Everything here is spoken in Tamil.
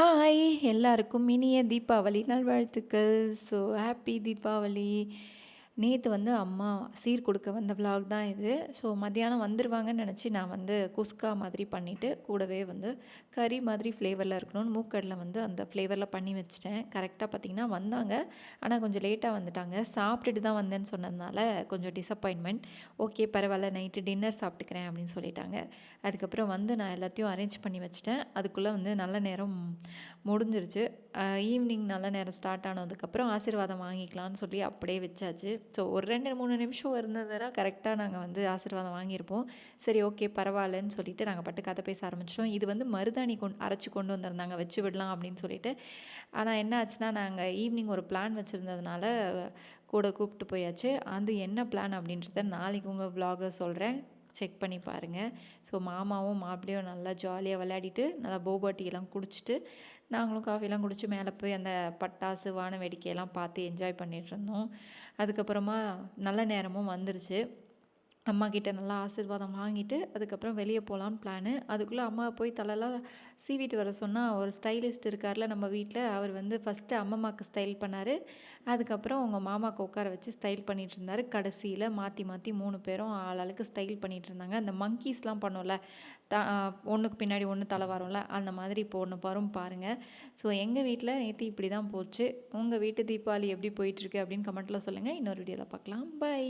ஹாய் எல்லாருக்கும் இனிய தீபாவளி நல்வாழ்த்துக்கள். So happy Deepavali. நேற்று வந்து அம்மா சீர் கொடுக்க வந்த vlog தான் இது. ஸோ மத்தியானம் வந்துடுவாங்கன்னு நினச்சி நான் வந்து குஸ்கா மாதிரி பண்ணிவிட்டு கூடவே வந்து கறி மாதிரி ஃப்ளேவரில் இருக்கணும்னு மூக்கடலில் வந்து அந்த ஃப்ளேவரில் பண்ணி வச்சிட்டேன். கரெக்டாக பார்த்திங்கன்னா வந்தாங்க. ஆனால் கொஞ்சம் லேட்டாக வந்துட்டாங்க. சாப்பிட்டுட்டு தான் வந்தேன்னு சொன்னதுனால கொஞ்சம் டிசப்பாயின்மெண்ட் ஓகே பரவாயில்ல நைட்டு டின்னர் சாப்பிட்டுக்கிறேன் அப்படின்னு சொல்லிட்டாங்க. அதுக்கப்புறம் வந்து நான் எல்லாத்தையும் அரேஞ்ச் பண்ணி வச்சிட்டேன். அதுக்குள்ளே வந்து நல்ல நேரம் முடிஞ்சிருச்சு. ஈவினிங் நல்ல நேரம் ஸ்டார்ட் ஆனதுக்கப்புறம் ஆசீர்வாதம் வாங்கிக்கலாம்னு சொல்லி அப்படியே வச்சாச்சு. ஸோ ஒரு ரெண்டு மூணு நிமிஷம் இருந்ததுன்னா கரெக்டாக நாங்கள் வந்து ஆசீர்வாதம் வாங்கியிருப்போம். சரி ஓகே பரவாயில்லன்னு சொல்லிட்டு நாங்கள் பட்டு கதை பேச ஆரம்பிச்சிட்டோம். இது வந்து மருதாணி கொண்டு அரைச்சி கொண்டு வந்திருந்தாங்க. வச்சு விடலாம் அப்படின்னு சொல்லிட்டு. ஆனால் என்ன ஆச்சுன்னா நாங்கள் ஈவினிங் ஒரு பிளான் வச்சுருந்ததுனால கூட கூப்பிட்டு போயாச்சு. அது என்ன பிளான் அப்படின்றத நாளைக்கு உங்கள் ப்ளாகில் சொல்கிறேன் செக் பண்ணி பாருங்கள் ஸோ மாமாவும் மாப்பிளையும் நல்லா ஜாலியாக விளையாடிட்டு நல்லா போபாட்டியெல்லாம் குடிச்சிட்டு நாங்களும் காஃபிலாம் குடித்து மேலே போய் அந்த பட்டாசு வான வேடிக்கையெல்லாம் பார்த்து என்ஜாய் பண்ணிகிட்ருந்தோம் இருந்தோம். அதுக்கப்புறமா நல்ல நேரமும் வந்துருச்சு. அம்மா கிட்ட நல்லா ஆசீர்வாதம் வாங்கிட்டு அதுக்கப்புறம் வெளியே போகலான்னு பிளானு அதுக்குள்ளே அம்மா போய் தலைலாம் சீவிட்டு வர சொன்னால் ஒரு ஸ்டைலிஸ்ட் இருக்கார்ல நம்ம வீட்டில் அவர் வந்து ஃபஸ்ட்டு அம்மம்மாக்கு ஸ்டைல் பண்ணார். அதுக்கப்புறம் உங்கள் மாமாக்கு உட்கார வச்சு ஸ்டைல் பண்ணிகிட்டு இருந்தார். கடைசியில் மாற்றி மாற்றி மூணு பேரும் ஆளாளுக்கு ஸ்டைல் பண்ணிகிட்டு இருந்தாங்க. அந்த மங்கீஸ்லாம் பண்ணோம்ல த ஒன்றுக்கு பின்னாடி ஒன்று தலை வரும்ல அந்த மாதிரி இப்போ ஒன்று வரும் பாருங்கள் ஸோ எங்கள் வீட்டில் நேற்று இப்படி தான் போச்சு. உங்கள் வீட்டு தீபாவளி எப்படி போயிட்டுருக்கு அப்படின்னு கமெண்ட்டில் சொல்லுங்கள் இன்னொரு வீடியோவில் பார்க்கலாம். பை